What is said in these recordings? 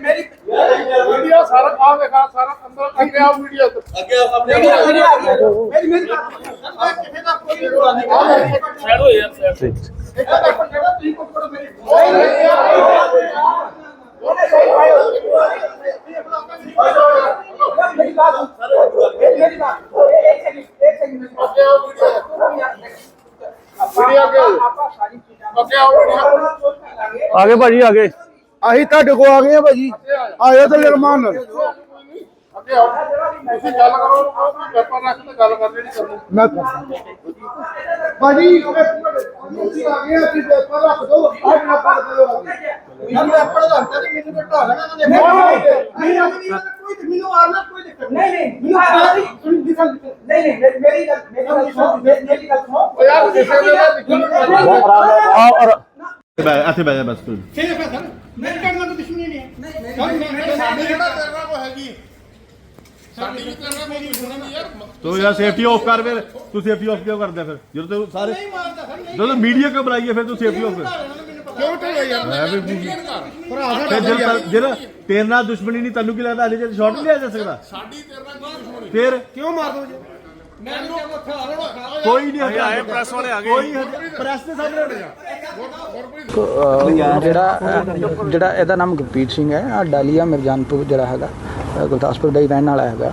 ਮੇਰੀ ਵੀਡੀਓ ਸਾਰਾ ਆ ਦੇਖਾ ਸਾਰਾ ਅੰਦਰ ਅੱਗੇ ਆ ਵੀਡੀਓ ਅੱਗੇ ਆਪਣੇ ਮੇਰੀ ਮੇਰੀ ਮੇਰੀ ਮੇਰੀ ਕਿਸੇ ਦਾ ਕੋਈ ਰੋਲਾ ਨਹੀਂ ਸਾਈਡ ਹੋ ਯਾਰ ਸਾਈਡ ਇਹਦਾ ਦੇਖੋ ਜਿਹੜਾ ਤੁਸੀਂ ਕੁੱਟ ਕਰੋ ਮੇਰੀ ਮੇਰੀ ਬਾਤ ਮੇਰੀ ਬਾਤ ਇੱਕ ਸੈਕਿੰਡ ਇੱਕ ਸੈਕਿੰਡ ਅੱਗੇ ਆ ਵੀਡੀਓ ਵੀਡੀਓ ਅੱਗੇ ਆਪਾਂ ਸਾਰੀ ਚੀਜ਼ਾਂ ਅੱਗੇ ਆ ਆਗੇ ਭਾਜੀ ਆਗੇ। ਅਸੀਂ ਤੁਹਾਡੇ ਕੋ ਆ ਗਏ ਆ ਭਾਜੀ। ਆਇਓ ਤੇ ਨਿਰਮਾਨ ਨਾਲ ਅੱਗੇ ਆਓ। ਤੁਸੀਂ ਗੱਲ ਕਰੋ ਪੇਪਰ ਰੱਖ ਕੇ ਗੱਲ ਕਰਨੀ ਨਹੀਂ ਕਰਨੀ। ਮੈਂ ਭਾਜੀ ਤੁਸੀਂ ਆ ਗਏ ਅਸੀਂ ਪੇਪਰ ਰੱਖ ਦੋ ਆਹ ਨਾ ਪੜ ਦਿਓ। ਮੈਨੂੰ ਆਪਣਾ ਲੱਗਦਾ ਤੇ ਮੈਨੂੰ ਘਟਾ ਲੈਣਾ ਉਹਨਾਂ ਨੇ। ਨਹੀਂ ਕੋਈ ਮੈਨੂੰ ਆਣਾ ਕੋਈ ਦਿੱਕਤ ਨਹੀਂ। ਨਹੀਂ ਮੈਨੂੰ ਆਣਾ ਨਹੀਂ। ਸੁਣ ਦਿਖਾ ਨਹੀਂ ਨਹੀਂ ਮੇਰੀ ਗੱਲ ਮੇਰੀ ਗੱਲ ਸੁਣੋ ਮੇਰੀ ਗੱਲ ਸੁਣੋ। ਯਾਰ ਕਿਸੇ ਦੇ ਔਰ ਇੱਥੇ ਬਹਿ ਜਾ ਬਸ ਤੂੰ। ਠੀਕ ਹੈ ਸਰ ਮੇਰੇ ਕੋਲ ਕੋਈ ਦੁਸ਼ਮਣੀ ਨਹੀਂ ਹੈ। ਨਹੀਂ ਸਾਡੀ ਜਿਹੜਾ ਤੇਰੇ ਨਾਲ ਕੋ ਹੈਗੀ? ਸਾਡੀ ਵੀ ਤੇਰੇ ਨਾਲ ਕੋਈ ਦੁਸ਼ਮਣੀ ਨਹੀਂ ਯਾਰ ਤੂੰ ਯਾਰ ਸੇਫਟੀ ਆਫ ਕਰ ਫਿਰ। ਤੂੰ ਸੇਫਟੀ ਆਫ ਕਿਉਂ ਕਰਦਾ ਫਿਰ? ਜਦੋਂ ਤੂੰ ਸਾਰੇ ਨਹੀਂ ਮਾਰਦਾ ਸਰ ਨਹੀਂ ਜਦੋਂ ਮੀਡੀਆ ਕਿਉਂ ਬੁਲਾਈਏ ਫਿਰ ਤੂੰ ਸੇਫਟੀ ਆਫ ਕਿਉਂ ਢੋਇਆ ਯਾਰ? ਮੈਂ ਵੀ ਫਿਰ ਜਿਹੜਾ ਜਿਹੜਾ ਤੇਰੇ ਨਾਲ ਦੁਸ਼ਮਣੀ ਨਹੀਂ ਤੈਨੂੰ ਕੀ ਲੱਗਦਾ? ਹਲੇ ਜੇ ਸ਼ਾਟ ਨਹੀਂ ਲਿਆ ਜਾ ਸਕਦਾ। ਸਾਡੀ ਤੇਰੇ ਨਾਲ ਕੋਈ ਦੁਸ਼ਮਣੀ ਫਿਰ ਕਿਉਂ ਮਾਰ ਦੋ ਜੀ? ਆ ਕੋਈ ਨਹੀਂ ਆਏ ਪ੍ਰੈਸ ਵਾਲੇ ਆ ਗਏ। ਕੋਈ ਪ੍ਰੈਸ ਦੇ ਸਾਹਮਣੇ ਹੋਣੇ ਅਹ ਜਿਹੜਾ ਜਿਹੜਾ ਇਹਦਾ ਨਾਮ ਗੁਰਪ੍ਰੀਤ ਸਿੰਘ ਹੈ ਆਹ ਡਾਲੀਆ ਮਿਰਜਾਨਪੁਰ ਜਿਹੜਾ ਹੈਗਾ ਗੁਰਦਾਸਪੁਰ ਦਾ ਹੀ ਰਹਿਣ ਵਾਲਾ ਹੈਗਾ।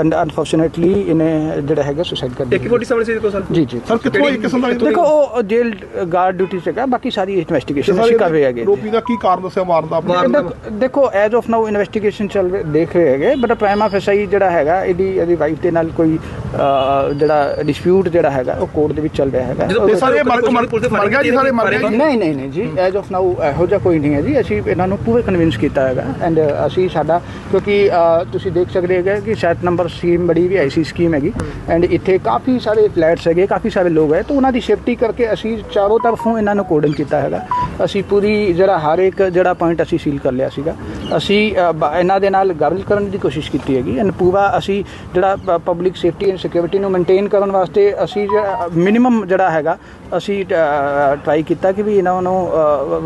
ਅਨਫੋਰਚੂਨੇਟਲੀ ਇਹਨੇ ਜਿਹੜਾ ਹੈਗਾ ਸੁਸਾਈਡ ਕਰ ਲਿਆ 147 ਸੀ ਦੇਖੋ ਸਰ? ਜੀ ਜੀ। ਸਰ ਕਿੱਥੋਂ ਇੱਕ ਕਿਸਮ ਦਾ ਦੇਖੋ ਉਹ ਜੇਲ੍ਹ ਗਾਰਡ ਡਿਊਟੀ ਚ ਹੈਗਾ ਬਾਕੀ ਸਾਰੀ ਇਨਵੈਸਟੀਗੇਸ਼ਨ ਅਸੀਂ ਕਰ ਰਹੇ ਹੈਗੇ। ਰੋਪੀ ਦਾ ਕੀ ਕਾਰਨ ਦੱਸਿਆ ਮਾਰਨ ਦਾ ਇਹ ਦੇਖੋ- ਐਜ਼ ਆਫ ਨਾਓ ਇਨਵੈਸਟੀਗੇਸ਼ਨ ਚੱਲ ਰਹੀ ਦੇਖ ਰਹੇ ਹੈਗੇ ਬਟ ਪ੍ਰਾਈਮਾ ਫੈਸਾਈ ਜਿਹੜਾ ਹੈਗਾ ਇਹਦੀ ਇਹਦੀ ਵਾਈਫ ਦੇ ਨਾਲ ਕੋਈ ਜਿਹੜਾ ਡਿਸਪਿਊਟ ਜਿਹੜਾ ਹੈਗਾ ਉਹ ਕੋਰਟ ਦੇ ਵਿੱਚ ਚੱਲ ਰਿਹਾ ਹੈਗਾ। ਇਹ ਸਾਰੇ ਮਰ ਮਰ ਮਰ ਗਿਆ ਜੀ ਸਾਰੇ ਮਰ ਗਿਆ ਜੀ? ਨਹੀਂ ਨਹੀਂ ਨਹੀਂ ਜੀ ਐਜ਼ ਆਫ ਨਾਓ ਇਹੋ ਜਿਹਾ ਕੋਈ ਨਹੀਂ ਹੈ ਜੀ ਅਸੀਂ ਇਹਨਾਂ ਨੂੰ ਪੂਰੇ ਕਨਵਿੰਸ ਕੀਤਾ ਹੈਗਾ ਐਂਡ ਅਸੀਂ ਸਾਡਾ ਕਿਉਂਕਿ ਤੁਸੀਂ ਦੇਖ ਸਕਦੇ ਹੈਗੇ ਕਿ ਸੈਟ ਨੰਬਰ ਸਕੀਮ ਬੜੀ ਵੀ ਆਈਸੀ ਸਕੀਮ ਹੈਗੀ। ਐਂਡ ਇੱਥੇ ਕਾਫੀ ਸਾਰੇ ਫਲੈਟਸ ਹੈਗੇ ਕਾਫੀ ਸਾਰੇ ਲੋਕ ਹੈ। ਤਾਂ ਉਹਨਾਂ ਦੀ ਸੇਫਟੀ ਕਰਕੇ ਅਸੀਂ ਚਾਰੋਂ ਤਰਫੋਂ ਇਹਨਾਂ ਨੂੰ ਕੋਡਨ ਕੀਤਾ ਹੈਗਾ। ਅਸੀਂ ਪੂਰੀ ਜਿਹੜਾ ਹਰ ਇੱਕ ਜਿਹੜਾ ਪੁਆਇੰਟ ਅਸੀਂ ਸੀਲ ਕਰ ਲਿਆ ਸੀਗਾ। ਅਸੀਂ ਇਹਨਾਂ ਦੇ ਨਾਲ ਗੱਲ ਕਰਨ ਦੀ ਕੋਸ਼ਿਸ਼ ਕੀਤੀ ਹੈਗੀ। ਐਂਡ ਪੂਰਾ ਅਸੀਂ ਜਿਹੜਾ ਪਬਲਿਕ ਸੇਫਟੀ ਐਂਡ ਸਿਕਿਉਰਿਟੀ ਨੂੰ ਮੇਨਟੇਨ ਕਰਨ ਵਾਸਤੇ ਅਸੀਂ ਜਿਹੜਾ ਮਿਨੀਮਮ ਜਿਹੜਾ ਹੈਗਾ ਅਸੀਂ ਟਰਾਈ ਕੀਤਾ ਕਿ ਵੀ ਇਹਨਾਂ ਨੂੰ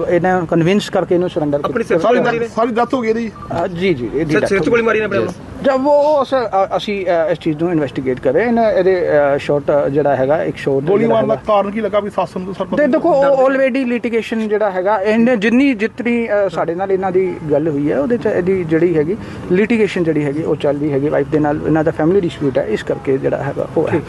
ਇਹਨਾਂ ਨੂੰ ਕਨਵਿੰਸ ਕਰਕੇ ਇਹਨੂੰ ਸਰੈਂਡਰ ਆਪਣੀ ਸਿਰ ਸਾਰੀ ਗੋਲੀ ਮਾਰੀ ਨੇ? ਸਾਰੀ ਡੈਥ ਹੋ ਗਈ ਇਹਦੀ? ਜੀ ਜੀ ਇਹਦੀ ਸਿਰ death ਸਿਰ ਚ ਹੋ ਗੋਲੀ। ਮਾਰੀ ਨੇ ਆਪਣੇ ਜਦ ਉਹ ਸਰ ਅਸੀਂ ਇਸ ਚੀਜ਼ ਨੂੰ ਇਨਵੈਸਟੀਗੇਟ ਕਰ। ਰਹੇ ਹਾਂ ਇਹਨਾਂ- ਇਹਦੇ ਸ਼ਾਟ ਜਿਹੜਾ ਹੈਗਾ ਇੱਕ ਸ਼ਾਟ ਗੋਲੀ ਮਾਰਨ ਦਾ ਕਾਰਨ ਕੀ ਲੱਗਾ ਵੀ ਸੱਸ ਨੂੰ ਸਰ ਤੇ ਦੇਖੋ ਆਲਰੇਡੀ ਲਿਟੀਗੇਸ਼ਨ ਜਿਹੜਾ ਹੈਗਾ ਇਹਨੇ ਜਿੰਨੀ ਜਿਤਨੀ ਅ, ਸਾਡੇ ਨਾਲ ਇਹਨਾਂ ਦੀ ਗੱਲ ਹੋਈ ਹੈ ਉਹਦੇ ਚ ਇਹਦੀ ਜਿਹੜੀ ਹੈਗੀ ਲਿਟੀਗੇਸ਼ਨ ਜਿਹੜੀ ਹੈਗੀ ਉਹ ਚੱਲ ਰਹੀ ਹੈਗੀ। ਵਾਈਫ ਦੇ ਨਾਲ ਇਹਨਾਂ ਦਾ ਫੈਮਿਲੀ ਡਿਸਪਿਊਟ ਹੈ ਇਸ ਕਰਕੇ ਜਿਹੜਾ ਹੈਗਾ ਉਹ ਹੈ।